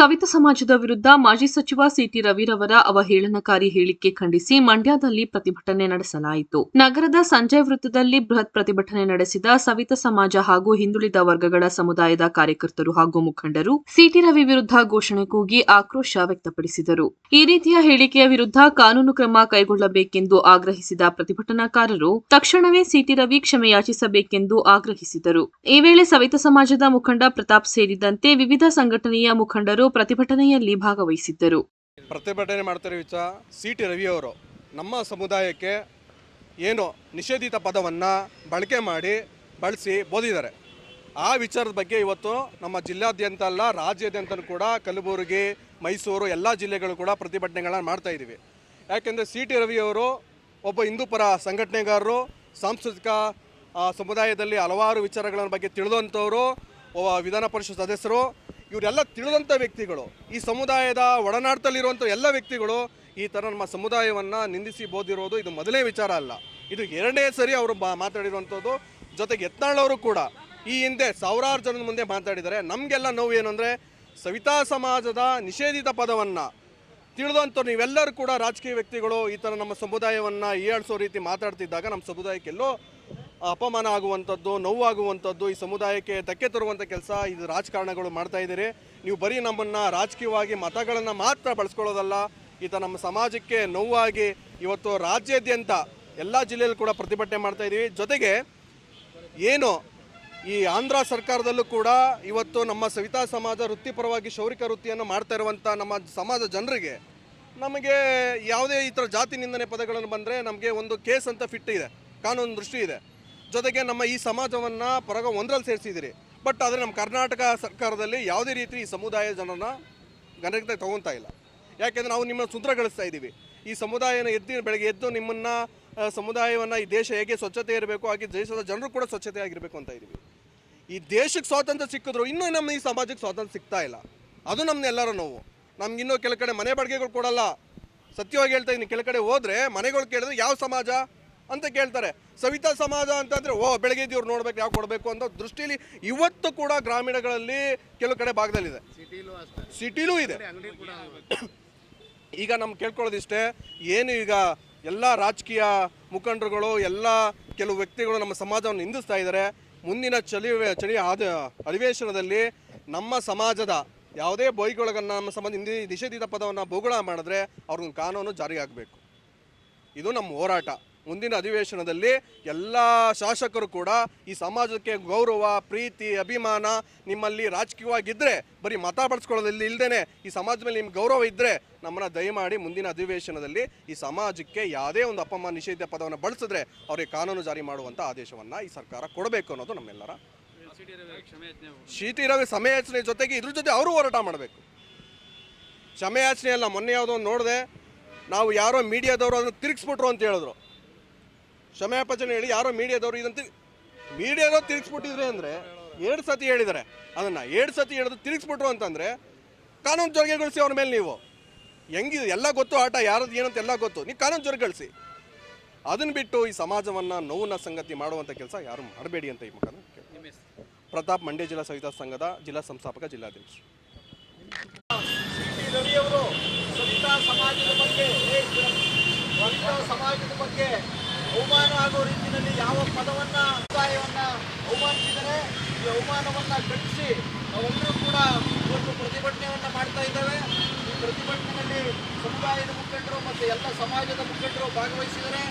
ಸವಿತ ಸಮಾಜದ ವಿರುದ್ಧ ಮಾಜಿ ಸಚಿವ ಸಿಟಿ ರವಿರವರ ಅವಹೇಳನಕಾರಿ ಹೇಳಿಕೆ ಖಂಡಿಸಿ ಮಂಡ್ಯದಲ್ಲಿ ಪ್ರತಿಭಟನೆ ನಡೆಸಲಾಯಿತು. ನಗರದ ಸಂಜಯ್ ವೃತ್ತದಲ್ಲಿ ಬೃಹತ್ ಪ್ರತಿಭಟನೆ ನಡೆಸಿದ ಸವಿತ ಸಮಾಜ ಹಾಗೂ ಹಿಂದುಳಿದ ವರ್ಗಗಳ ಸಮುದಾಯದ ಕಾರ್ಯಕರ್ತರು ಹಾಗೂ ಮುಖಂಡರು ಸಿಟಿ ರವಿ ವಿರುದ್ಧ ಘೋಷಣೆ ಕೂಗಿ ಆಕ್ರೋಶ ವ್ಯಕ್ತಪಡಿಸಿದರು. ಈ ರೀತಿಯ ಹೇಳಿಕೆಯ ವಿರುದ್ಧ ಕಾನೂನು ಕ್ರಮ ಕೈಗೊಳ್ಳಬೇಕೆಂದು ಆಗ್ರಹಿಸಿದ ಪ್ರತಿಭಟನಾಕಾರರು ತಕ್ಷಣವೇ ಸಿಟಿ ರವಿ ಕ್ಷಮೆಯಾಚಿಸಬೇಕೆಂದು ಆಗ್ರಹಿಸಿದರು. ಈ ವೇಳೆ ಸವಿತ ಸಮಾಜದ ಮುಖಂಡ ಪ್ರತಾಪ್ ಸೇರಿದಂತೆ ವಿವಿಧ ಸಂಘಟನೆಯ ಮುಖಂಡರು ಪ್ರತಿಭಟನೆಯಲ್ಲಿ ಭಾಗವಹಿಸಿದ್ದರು. ಪ್ರತಿಭಟನೆ ಮಾಡ್ತಾರೆ ವಿಚಾರ ಸಿ ಟಿ ರವಿಯವರು ನಮ್ಮ ಸಮುದಾಯಕ್ಕೆ ಏನು ನಿಷೇಧಿತ ಪದವನ್ನು ಬಳಕೆ ಮಾಡಿ ಬಳಸಿ ಬೋಧಿದ್ದಾರೆ ಆ ವಿಚಾರದ ಬಗ್ಗೆ ಇವತ್ತು ನಮ್ಮ ಜಿಲ್ಲಾದ್ಯಂತ ಅಲ್ಲ ರಾಜ್ಯಾದ್ಯಂತ ಕೂಡ ಕಲಬುರಗಿ, ಮೈಸೂರು ಎಲ್ಲ ಜಿಲ್ಲೆಗಳು ಕೂಡ ಪ್ರತಿಭಟನೆಗಳನ್ನು ಮಾಡ್ತಾ ಇದ್ದೀವಿ. ಯಾಕೆಂದರೆ ಸಿ ಟಿ ರವಿಯವರು ಒಬ್ಬ ಹಿಂದೂಪರ ಸಂಘಟನೆಗಾರರು, ಸಾಂಸ್ಕೃತಿಕ ಸಮುದಾಯದಲ್ಲಿ ಹಲವಾರು ವಿಚಾರಗಳ ಬಗ್ಗೆ ತಿಳಿದಂಥವರು, ವಿಧಾನ ಪರಿಷತ್ ಸದಸ್ಯರು ಇವರೆಲ್ಲ ತಿಳಿದಂಥ ವ್ಯಕ್ತಿಗಳು, ಈ ಸಮುದಾಯದ ಒಡನಾಟದಲ್ಲಿರುವಂಥ ಎಲ್ಲ ವ್ಯಕ್ತಿಗಳು, ಈ ಥರ ನಮ್ಮ ಸಮುದಾಯವನ್ನು ನಿಂದಿಸಿ ಬೋದಿರೋದು ಇದು ಮೊದಲೇ ವಿಚಾರ ಅಲ್ಲ. ಇದು ಎರಡನೇ ಸರಿ ಅವರು ಬಾ ಮಾತಾಡಿರುವಂಥದ್ದು. ಜೊತೆಗೆ ಯತ್ನಾಳವರು ಕೂಡ ಈ ಹಿಂದೆ ಸಾವಿರಾರು ಜನದ ಮುಂದೆ ಮಾತಾಡಿದ್ದಾರೆ. ನಮಗೆಲ್ಲ ನೋವು ಏನು ಅಂದರೆ, ಸವಿತಾ ಸಮಾಜದ ನಿಷೇಧಿತ ಪದವನ್ನು ತಿಳಿದಂಥವ್ರು ನೀವೆಲ್ಲರೂ ಕೂಡ ರಾಜಕೀಯ ವ್ಯಕ್ತಿಗಳು ಈ ಥರ ನಮ್ಮ ಸಮುದಾಯವನ್ನು ಈಯಾಳಿಸೋ ರೀತಿ ಮಾತಾಡ್ತಿದ್ದಾಗ ನಮ್ಮ ಸಮುದಾಯಕ್ಕೆಲ್ಲೋ ಅಪಮಾನ ಆಗುವಂಥದ್ದು ನೋವಾಗುವಂಥದ್ದು ಈ ಸಮುದಾಯಕ್ಕೆ ಧಕ್ಕೆ ತರುವಂಥ ಕೆಲಸ ಇದು ರಾಜಕಾರಣಗಳು ಮಾಡ್ತಾ ಇದ್ದೀರಿ. ನೀವು ಬರೀ ನಮ್ಮನ್ನು ರಾಜಕೀಯವಾಗಿ, ಮತಗಳನ್ನು ಮಾತ್ರ ಬಳಸ್ಕೊಳ್ಳೋದಲ್ಲ, ಈತ ನಮ್ಮ ಸಮಾಜಕ್ಕೆ ನೋವಾಗಿ ಇವತ್ತು ರಾಜ್ಯಾದ್ಯಂತ ಎಲ್ಲ ಜಿಲ್ಲೆಯಲ್ಲೂ ಕೂಡ ಪ್ರತಿಭಟನೆ ಮಾಡ್ತಾ ಇದ್ದೀವಿ ಜೊತೆಗೆ ಏನು ಈ ಆಂಧ್ರ ಸರ್ಕಾರದಲ್ಲೂ ಕೂಡ ಇವತ್ತು ನಮ್ಮ ಸವಿತಾ ಸಮಾಜ ವೃತ್ತಿಪರವಾಗಿ ಶೌರಿಕ ವೃತ್ತಿಯನ್ನು ಮಾಡ್ತಾ ಇರುವಂಥ ನಮ್ಮ ಸಮಾಜ ಜನರಿಗೆ ನಮಗೆ ಯಾವುದೇ ಈ ಥರ ಜಾತಿ ನಿಂದನೆ ಪದಗಳನ್ನು ಬಂದರೆ ನಮಗೆ ಒಂದು ಕೇಸ್ ಅಂತ ಫಿಟ್ ಇದೆ, ಕಾನೂನು ದೃಷ್ಟಿ ಇದೆ. ಜೊತೆಗೆ ನಮ್ಮ ಈ ಸಮಾಜವನ್ನು ಪರಗ ಒಂದರಲ್ಲಿ ಸೇರಿಸಿದಿರಿ ಬಟ್ ಆದರೆ ನಮ್ಮ ಕರ್ನಾಟಕ ಸರ್ಕಾರದಲ್ಲಿ ಯಾವುದೇ ರೀತಿ ಈ ಸಮುದಾಯ ಜನರನ್ನ ಗಣಕ್ಕೆ ತಗೊತಾ ಇಲ್ಲ. ಯಾಕೆಂದರೆ ನಾವು ನಿಮ್ಮನ್ನು ಸುಂದರಗೊಳಿಸ್ತಾ ಇದ್ದೀವಿ. ಈ ಸಮುದಾಯನ ಎದ್ದು ಬೆಳಗ್ಗೆ ಎದ್ದು ನಿಮ್ಮನ್ನು ಸಮುದಾಯವನ್ನು ಈ ದೇಶ ಹೇಗೆ ಸ್ವಚ್ಛತೆ ಇರಬೇಕು, ಹಾಗೆ ದೇಶದ ಜನರು ಕೂಡ ಸ್ವಚ್ಛತೆ ಆಗಿರಬೇಕು ಅಂತ ಇದ್ದೀವಿ. ಈ ದೇಶಕ್ಕೆ ಸ್ವಾತಂತ್ರ್ಯ ಸಿಕ್ಕಿದ್ರು ಇನ್ನೂ ನಮ್ಮ ಈ ಸಮಾಜಕ್ಕೆ ಸ್ವಾತಂತ್ರ್ಯ ಸಿಗ್ತಾ ಇಲ್ಲ. ಅದು ನಮ್ಮನ್ನೆಲ್ಲರೂ ನೋವು. ನಮ್ಗೆ ಇನ್ನೂ ಕೆಲ ಕಡೆ ಮನೆ ಬಾಡಿಗೆಗಳು ಕೊಡಲ್ಲ. ಸತ್ಯವಾಗಿ ಹೇಳ್ತಾ ಇದ್ದೀನಿ, ಕೆಲ ಕಡೆ ಹೋದರೆ ಮನೆಗಳು ಕೇಳಿದ್ರೆ ಯಾವ ಸಮಾಜ? ಅಂತ ಕೇಳ್ತಾರೆ. ಸವಿತಾ ಸಮಾಜ ಅಂತಂದ್ರೆ ಓ ಬೆಳಗ್ಗೆ ಇವ್ರು ನೋಡ್ಬೇಕು ಯಾವ ಕೊಡಬೇಕು ಅಂತ ದೃಷ್ಟಿಲಿ ಇವತ್ತು ಕೂಡ ಗ್ರಾಮೀಣಗಳಲ್ಲಿ ಕೆಲವು ಕಡೆ ಭಾಗದಲ್ಲಿದೆ. ಸಿಟಿಲೂ ಇದೆ. ಈಗ ನಮ್ಗೆ ಕೇಳ್ಕೊಳ್ಳೋದಿಷ್ಟೇ ಏನು ಈಗ ಎಲ್ಲ ರಾಜಕೀಯ ಮುಖಂಡರುಗಳು ಎಲ್ಲ ಕೆಲವು ವ್ಯಕ್ತಿಗಳು ನಮ್ಮ ಸಮಾಜವನ್ನು ನಿಂದಿಸ್ತಾ ಇದ್ದಾರೆ. ಮುಂದಿನ ಚಳಿ ಚಳಿ ಆದ ಅಧಿವೇಶನದಲ್ಲಿ ನಮ್ಮ ಸಮಾಜದ ಯಾವುದೇ ಬೈಗೊಳಗನ್ನು ನಮ್ಮ ಸಮಾಜ ಹಿಂದಿ ನಿಷೇಧಿತ ಪದವನ್ನು ಬೋಗುಳ ಮಾಡಿದ್ರೆ ಅವ್ರಿಗೊಂದು ಕಾನೂನು ಜಾರಿಯಾಗಬೇಕು ಆಗಬೇಕು. ಇದು ನಮ್ಮ ಹೋರಾಟ. ಮುಂದಿನ ಅಧಿವೇಶನದಲ್ಲಿ ಎಲ್ಲ ಶಾಸಕರು ಕೂಡ ಈ ಸಮಾಜಕ್ಕೆ ಗೌರವ, ಪ್ರೀತಿ, ಅಭಿಮಾನ ನಿಮ್ಮಲ್ಲಿ ರಾಜಕೀಯವಾಗಿದ್ದರೆ ಬರೀ ಮತ ಬಳಸ್ಕೊಳ್ಳೋದಲ್ಲಿ ಇಲ್ಲದೇ ಈ ಸಮಾಜದ ಮೇಲೆ ನಿಮ್ಗೆ ಗೌರವ ಇದ್ದರೆ ನಮ್ಮನ್ನು ದಯಮಾಡಿ ಮುಂದಿನ ಅಧಿವೇಶನದಲ್ಲಿ ಈ ಸಮಾಜಕ್ಕೆ ಯಾವುದೇ ಒಂದು ಅಪಮಾನ ನಿಷೇಧ ಪದವನ್ನು ಬಳಸಿದ್ರೆ ಅವರಿಗೆ ಕಾನೂನು ಜಾರಿ ಮಾಡುವಂಥ ಆದೇಶವನ್ನು ಈ ಸರ್ಕಾರ ಕೊಡಬೇಕು ಅನ್ನೋದು ನಮ್ಮೆಲ್ಲರ ಶೀತಿ ರವಿ ಸಮಯಾಚನೆ ಜೊತೆಗೆ ಇದ್ರ ಜೊತೆ ಅವರು ಹೋರಾಟ ಮಾಡಬೇಕು. ಕ್ಷಮೆಯಾಚನೆ ಅಲ್ಲ, ಮೊನ್ನೆ ಯಾವುದೋ ಒಂದು ನೋಡಿದೆ, ನಾವು ಯಾರೋ ಮೀಡಿಯಾದವರು ಅದನ್ನು ತಿರುಗಿಸ್ಬಿಟ್ರು ಅಂತ ಹೇಳಿದ್ರು. ಕ್ಷಮೆಯಾಪಚನೆ ಹೇಳಿ ಯಾರೋ ಮೀಡಿಯಾದವರು ಇದಂತ ಮೀಡಿಯಾದವ್ರು ತಿರುಗಿಸ್ಬಿಟ್ಟಿದ್ರೆ ಅಂದರೆ ಎರಡು ಸತಿ ಹೇಳಿದ್ದಾರೆ. ಅದನ್ನು ಎರಡು ಸತಿ ಹೇಳಿದ್ರು ತಿರುಗಿಸ್ಬಿಟ್ರು ಅಂತಂದರೆ ಕಾನೂನು ಜಾರಿಗೊಳಿಸಿ ಅವ್ರ ಮೇಲೆ ನೀವು. ಹೆಂಗಿದೆ? ಎಲ್ಲ ಗೊತ್ತು ಆಟ ಯಾರದ್ದು ಏನಂತ ಎಲ್ಲ ಗೊತ್ತು. ನೀವು ಕಾನೂನು ಜಾರಿಗೊಳಿಸಿ ಅದನ್ನು ಬಿಟ್ಟು ಈ ಸಮಾಜವನ್ನು ನೋವಿನ ಸಂಗತಿ ಮಾಡುವಂಥ ಕೆಲಸ ಯಾರು ಮಾಡಬೇಡಿ ಅಂತ ಈ ಮುಖಾಂತರ. ಪ್ರತಾಪ್ ಮಂಡ್ಯ ಜಿಲ್ಲಾ ಸವಿತಾ ಸಂಘದ ಜಿಲ್ಲಾ ಸಂಸ್ಥಾಪಕ ಜಿಲ್ಲಾಧ್ಯಕ್ಷ. ಸಮಾಜದ ಬಗ್ಗೆ ಸಮಾಜದ ಬಗ್ಗೆ ಅವಮಾನ ಆಗೋ ರೀತಿಯಲ್ಲಿ ಯಾವ ಪದವನ್ನ ಸಮುದಾಯವನ್ನ ಅವಮಾನಿಸಿದರೆ ಈ ಅವಮಾನವನ್ನ ಖಂಡಿಸಿ ನಾವೆಲ್ಲರೂ ಕೂಡ ಒಂದು ಪ್ರತಿಭಟನೆಯನ್ನ ಮಾಡ್ತಾ ಇದ್ದೇವೆ. ಈ ಪ್ರತಿಭಟನೆಯಲ್ಲಿ ಸಮುದಾಯದ ಮುಖಂಡರು ಮತ್ತು ಎಲ್ಲ ಸಮಾಜದ ಮುಖಂಡರು ಭಾಗವಹಿಸಿದರೆ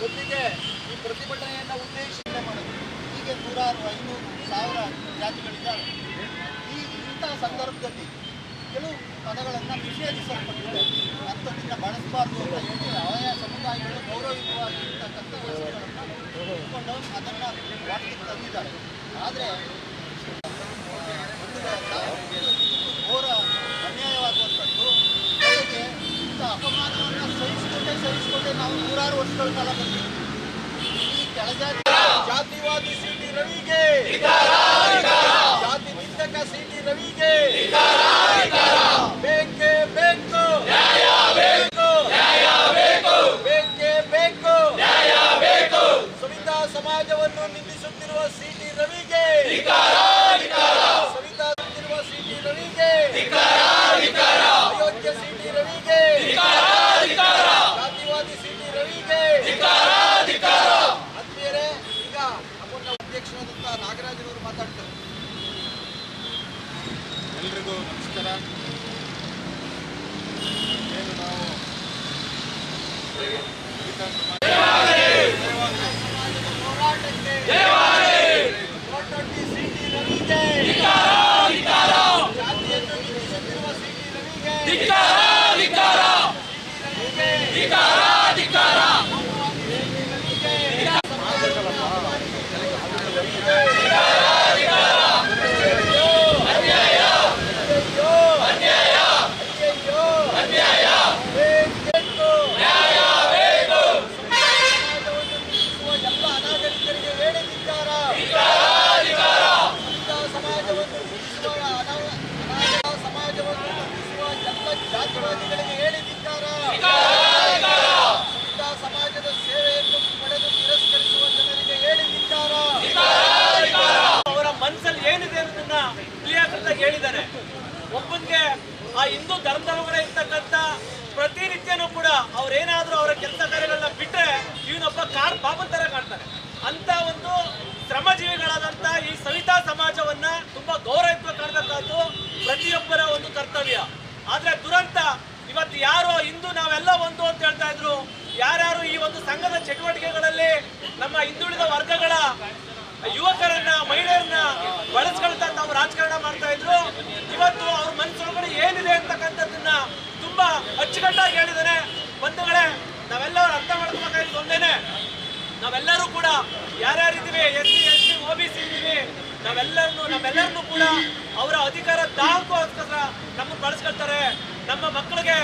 ಜೊತೆಗೆ ಈ ಪ್ರತಿಭಟನೆಯನ್ನ ಉದ್ದೇಶಿ ಮಾಡೋದು ಹೀಗೆ ನೂರಾರು, ಐನೂರು ಸಾವಿರ ಜಾತಿಗಳಿದ್ದಾವೆ ಈ ಇಂತಹ ಸಂದರ್ಭದಲ್ಲಿ ಕೆಲವು ಪದಗಳನ್ನು ನಿಷೇಧಿಸಲ್ಪಟ್ಟಿದೆ. ಅಂಥದ್ದನ್ನು ಬಳಸಬಾರ್ದು ಅಂತ ಹೇಳಿ ಆಯಾ ಸಮುದಾಯಗಳು ಗೌರವಯುತವಾಗಿ ಇರ್ತಕ್ಕಂಥ ವಸ್ತುಗಳನ್ನು ಅದನ್ನು ವಾಟಿಗೆ ತಂದಿದ್ದಾರೆ. ಆದರೆ ಘೋರ ಅನ್ಯಾಯವಾಗುವಂಥದ್ದು ಅವರಿಗೆ ಇಂಥ ಅಪಮಾನವನ್ನು ಸಹಿಸಿಕೊಂಡೇ ಸಹಿಸಿಕೊಂಡೇ ನಾವು ನೂರಾರು ವರ್ಷಗಳ ಕಾಲ ಬಂದಿದ್ದೀವಿ ಈ ಕೆಳಜಾತಿ ಜಾತಿವಾದಿ ಸಿಟಿ ರವಿಗೆ. ಶಾಸಕ ಸಿ ರವಿಗೆ. ಬೇಕೇ ಬೇಕು. ನ್ಯಾಯ ಬೇಕು ನ್ಯಾಯ ಬೇಕೇ. ಬೇಕು ನ್ಯಾಯ ಬೇಕು ಸವಿತಾ ಸಮಾಜವನ್ನು ನಿಂದಿಸುತ್ತಿರುವ ಸಿಟಿ ರವಿಗೆ. ಸವಿತಾ ನಿಂದಿರುವ ಸಿ ಟಿ ರವಿಗೆ. ಅಯೋಗ್ಯ ಸಿ ಟಿ ರವಿಗೆ ಗಾಂಧಿವಾದಿ ರವಿಗೆ. ಈಗ ಅಮೂಲ್ಯ ಮಾತಾಡ್ತಾರೆ. ನಮಸ್ಕಾರ. ಏನು ನಾವು ಹೋರಾಟಕ್ಕೆ ಕೋಟೊಟ್ಟಿ ಸಿಟಿ ರವಿಗೆ ಜಾತಿಯನ್ನು ನಿಲ್ಲಿಸುತ್ತಿರುವ ಸಿಟಿ ರವಿಗೆ ಬೇಕು ಸಮಾಜವನ್ನು ನಿಲ್ಲಿಸುವ ಎಲ್ಲ ಅನಾಗರಿಕರಿಗೆ ಹೇಳಿದಿದ್ದಾರ ಇಂಥ ಸಮಾಜವನ್ನು ನಿಲ್ಲಿಸುವ ಅನಾಗ- ಅನಾಗರಿಕ ಸಮಾಜವನ್ನು ನಿಲ್ಲಿಸುವ ಎಲ್ಲ ಜಾತಿವಾದಿಗಳಿಗೆ ಹೇಳಿದಿದ್ದಾರ ಇಂಥ ಸಮಾಜದ ಸೇವೆಯನ್ನು ಪಡೆದು ತಿರಸ್ಕರಿಸುವ ಜನರಿಗೆ ಹೇಳಿದಿದ್ದಾರ ಅವರ ಮನಸ್ಸಲ್ಲಿ ಏನಿದೆ ಅನ್ನೋದನ್ನ ಕ್ಲಿಯರ್ ಆಗಿ ಹೇಳಿದ್ದಾರೆ ಒಬ್ಬನಿಗೆ ಆ ಹಿಂದೂ ಧರ್ಮದೊಳಗಡೆ ಇರ್ತಕ್ಕಂಥ ಪ್ರತಿನಿತ್ಯನೂ ಕೂಡ ಅವ್ರೇನಾದ್ರೂ ಅವರ ಕೆಲಸ ಕಾರ್ಯಗಳನ್ನ ಬಿಟ್ರೆ ಇವನೊಬ್ಬ ಕಾಡ್ ಪಾಪನ್ ತರ ಕಾಣ್ತಾನೆ ಅಂತ ಒಂದು ಶ್ರಮಜೀವಿಗಳಾದಂತ ಈ ಸವಿತಾ ಸಮಾಜವನ್ನ ತುಂಬಾ ಗೌರವಯುತ ಕಾಣ್ತಕ್ಕಂಥದ್ದು ಪ್ರತಿಯೊಬ್ಬರ ಒಂದು ಕರ್ತವ್ಯ. ಆದ್ರೆ ದುರಂತ, ಇವತ್ತು ಯಾರೋ ಇಂದು ನಾವೆಲ್ಲ ಒಂದು ಅಂತ ಹೇಳ್ತಾ ಇದ್ರು, ಯಾರ್ಯಾರು ಈ ಒಂದು ಸಂಘದ ಚಟುವಟಿಕೆಗಳಲ್ಲಿ ನಮ್ಮ ಹಿಂದುಳಿದ ವರ್ಗಗಳ ಯುವಕರನ್ನ, ಮಹಿಳೆಯರನ್ನ ಬಳಸ್ಕೊಳ್ತಾ ತಾವು ರಾಜಕಾರಣ ಮಾಡ್ತಾ ಇದ್ರು, ಇವತ್ತು ಅವ್ರ ಮನಸ್ಸೊಳಗಡೆ ಏನಿದೆ ಅಂತಕ್ಕಂಥದ್ದನ್ನ ತುಂಬಾ ಅಚ್ಚುಕಟ್ಟಾಗಿ ಹೇಳಿದಾನೆ ಬಂಧುಗಳೇ ನಾವೆಲ್ಲರೂ ಅರ್ಥ ಮಾಡ್ಕೋಬೇಕಾಗಿದ್ದು ಒಂದೇನೆ. ನಾವೆಲ್ಲರೂ ಕೂಡ ಯಾರ್ಯಾರಿದ್ದೀವಿ, S C S C O B C ಇದ್ದೀವಿ ನಾವೆಲ್ಲರನ್ನು ನಮ್ಮೆಲ್ಲರನ್ನು ಕೂಡ ಅವರ ಅಧಿಕಾರ ದಾಹಕ್ಕೋಸ್ಕರ ನಮ್ಮ ಬಳಸ್ಕೊಳ್ತಾರೆ. ನಮ್ಮ ಮಕ್ಕಳಿಗೆ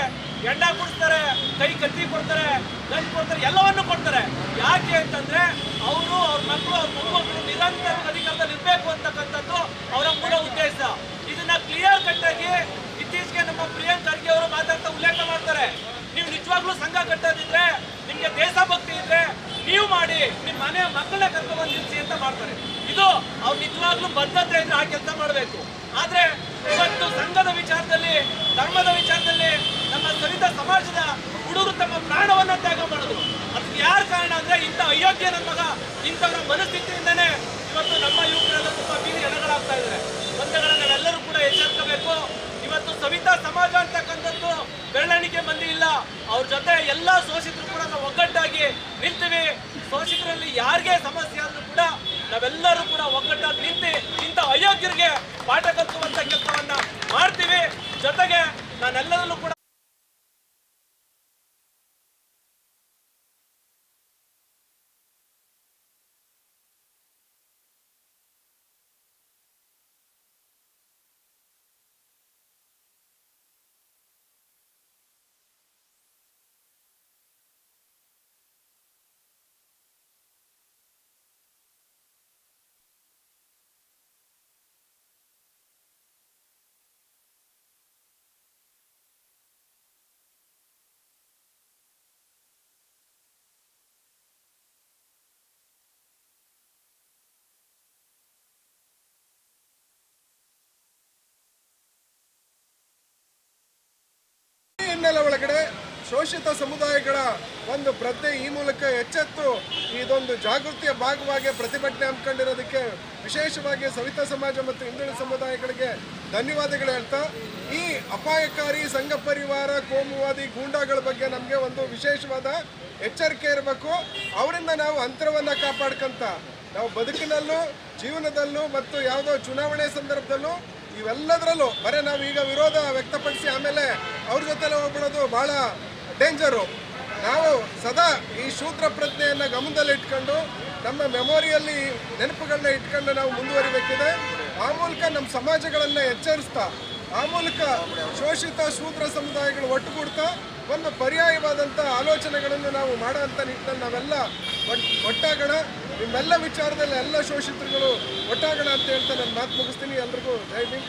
ಎಂಡ ಕೊಡ್ತಾರೆ ಕೈ ಕತ್ತಿ ಕೊಡ್ತಾರೆ ಗನ್ ಕೊಡ್ತಾರೆ, ಎಲ್ಲವನ್ನು ಕೊಡ್ತಾರೆ. ಯಾಕೆ ಅಂತಂದ್ರೆ ಅವರು ಅವ್ರ ಮಕ್ಕಳು, ಅವ್ರ ಮೊಮ್ಮಕ್ಕಳು ನಿರಂತರ ಅಧಿಕಾರದಲ್ಲಿ ಇರಬೇಕು ಅಂತಕ್ಕಂಥದ್ದು ಅವರ ಮೂಲ ಉದ್ದೇಶ. ಇದನ್ನ ಕ್ಲಿಯರ್ ಕಟ್ ಆಗಿ ಇತ್ತೀಚೆಗೆ ನಮ್ಮ ಪ್ರಿಯಾಂಕ್ ಖರ್ಗೆ ಅವರು ಮಾತಾಡ್ತಾ ಉಲ್ಲೇಖ ಮಾಡ್ತಾರೆ. ನೀವು ನಿಜವಾಗ್ಲೂ ಸಂಘ ಕಟ್ಟೋದಿದ್ರೆ, ನಿಮ್ಗೆ ದೇಶಭಕ್ತಿ ಇದ್ರೆ, ನೀವು ಮಾಡಿ ನಿಮ್ಮ ಮನೆ ಮಕ್ಕಳನ್ನ ಕರ್ಕೊಂಡು ನಿಲ್ಸಿ ಅಂತ ಮಾಡ್ತಾರೆ. ಇದು ಅವ್ರು ನಿಜವಾಗ್ಲೂ ಬದ್ಧತೆ ಇದ್ರೆ ಆ ಕೆಲಸ ಮಾಡಬೇಕು. ಆದ್ರೆ ಇವತ್ತು ಸಂಘದ ವಿಚಾರದಲ್ಲಿ, ಧರ್ಮದ ವಿಚಾರದಲ್ಲಿ ನಮ್ಮ ಸವಿತ ಸಮಾಜದ ಹುಡುಗರು ತಮ್ಮ ಪ್ರಾಣವನ್ನ ತ್ಯಾಗ ಮಾಡೋದು ಅದಕ್ಕೆ ಯಾರ ಕಾರಣ ಅಂದ್ರೆ ಇಂಥ ಅಯೋಗ್ಯ ನನ್ನ ಮಗ, ಇಂಥವರ ಮನಸ್ಥಿತಿಯಿಂದನೇ ಇವತ್ತು ನಮ್ಮ ಯುವಕರೆಲ್ಲ ತುಂಬಾ ಬೀದಿ ಎಡಗಳಾಗ್ತಾ ಇದ್ದಾರೆ ಬಂಧಗಳನ್ನ ನಾವೆಲ್ಲರೂ ಕೂಡ ಎಚ್ಚರಿಸಬೇಕು ಇವತ್ತು ಸವಿತಾ ಸಮಾಜ ಅಂತಕ್ಕಂಥದ್ದು ಬೆಳವಣಿಗೆ ಬಂದಿಲ್ಲ. ಇಲ್ಲ ಅವ್ರ ಜೊತೆ ಎಲ್ಲಾ ಶೋಷಿತರು ಕೂಡ ನಾವು ಒಗ್ಗಟ್ಟಾಗಿ ನಿಲ್ತೀವಿ ಶೋಷಿತರಲ್ಲಿ ಯಾರಿಗೆ ಸಮಸ್ಯೆ ಆದ್ರೂ ನಾವೆಲ್ಲರೂ ಕೂಡ ಒಗ್ಗಟ್ಟಾಗಿ ನಿಂತು ಇಂಥ ಅಯೋಗ್ಯರಿಗೆ ಪಾಠ ಕಲಿಸುವಂಥ ಕೆಲಸವನ್ನ ಮಾಡ್ತೀವಿ. ಜೊತೆಗೆ ನಾನೆಲ್ಲರಲ್ಲೂ ಕೂಡ ಹಿನ್ನೆಲೆ ಒಳಗಡೆ ಶೋಷಿತ ಸಮುದಾಯಗಳ ಒಂದು ಪ್ರಜ್ಞೆ ಈ ಮೂಲಕ ಎಚ್ಚೆತ್ತು ಇದೊಂದು ಜಾಗೃತಿಯ ಭಾಗವಾಗಿ ಪ್ರತಿಭಟನೆ ಹಮ್ಮಿಕೊಂಡಿರೋದಕ್ಕೆ ವಿಶೇಷವಾಗಿ ಸವಿತಾ ಸಮಾಜ ಮತ್ತು ಹಿಂದುಳಿದ ಸಮುದಾಯಗಳಿಗೆ ಧನ್ಯವಾದಗಳು ಹೇಳ್ತಾ, ಈ ಅಪಾಯಕಾರಿ ಸಂಘ ಪರಿವಾರ, ಕೋಮುವಾದಿ ಗೂಂಡಾಗಳ ಬಗ್ಗೆ ನಮಗೆ ಒಂದು ವಿಶೇಷವಾದ ಎಚ್ಚರಿಕೆ ಇರಬೇಕು. ಅವರಿಂದ ನಾವು ಅಂತರವನ್ನು ಕಾಪಾಡ್ಕೊಂತ, ನಾವು ಬದುಕಿನಲ್ಲೂ, ಜೀವನದಲ್ಲೂ ಮತ್ತು ಯಾವುದೋ ಚುನಾವಣೆ ಸಂದರ್ಭದಲ್ಲೂ ಇವೆಲ್ಲದರಲ್ಲೂ ಬರೀ ನಾವು ಈಗ ವಿರೋಧ ವ್ಯಕ್ತಪಡಿಸಿ ಆಮೇಲೆ ಅವ್ರ ಜೊತೆಲೆ ಹೋಗ್ಬಿಡೋದು ಬಹಳ ಡೇಂಜರು ನಾವು ಸದಾ ಈ ಶೂದ್ರ ಪ್ರಜ್ಞೆಯನ್ನು ಗಮನದಲ್ಲಿ ಇಟ್ಕೊಂಡು ನಮ್ಮ ಮೆಮೊರಿಯಲ್ಲಿ ನೆನಪುಗಳನ್ನ ಇಟ್ಕೊಂಡು ನಾವು ಮುಂದುವರಿಬೇಕಿದೆ. ಆ ಮೂಲಕ ನಮ್ಮ ಸಮಾಜಗಳನ್ನು ಎಚ್ಚರಿಸ್ತಾ, ಆ ಮೂಲಕ ಶೋಷಿತ ಶೂದ್ರ ಸಮುದಾಯಗಳು ಒಟ್ಟುಗೂಡ್ತಾ ಒಂದು ಪರ್ಯಾಯವಾದಂಥ ಆಲೋಚನೆಗಳನ್ನು ನಾವು ಮಾಡೋಂಥ ನಿಟ್ಟಿನಲ್ಲಿ ನಾವೆಲ್ಲ ಒಟ್- ಒಟ್ಟಾಗೋಣ. ನಿಮ್ಮೆಲ್ಲ ವಿಚಾರದಲ್ಲಿ ಎಲ್ಲ ಶೋಷಿತರುಗಳು ಒಟ್ಟಾಗೋಣ ಅಂತ ಹೇಳ್ತಾ ನಾನು ಮಾತು ಮುಗಿಸ್ತೀನಿ ಎಲ್ರಿಗೂ. ಜೈ ಭೀಮ್.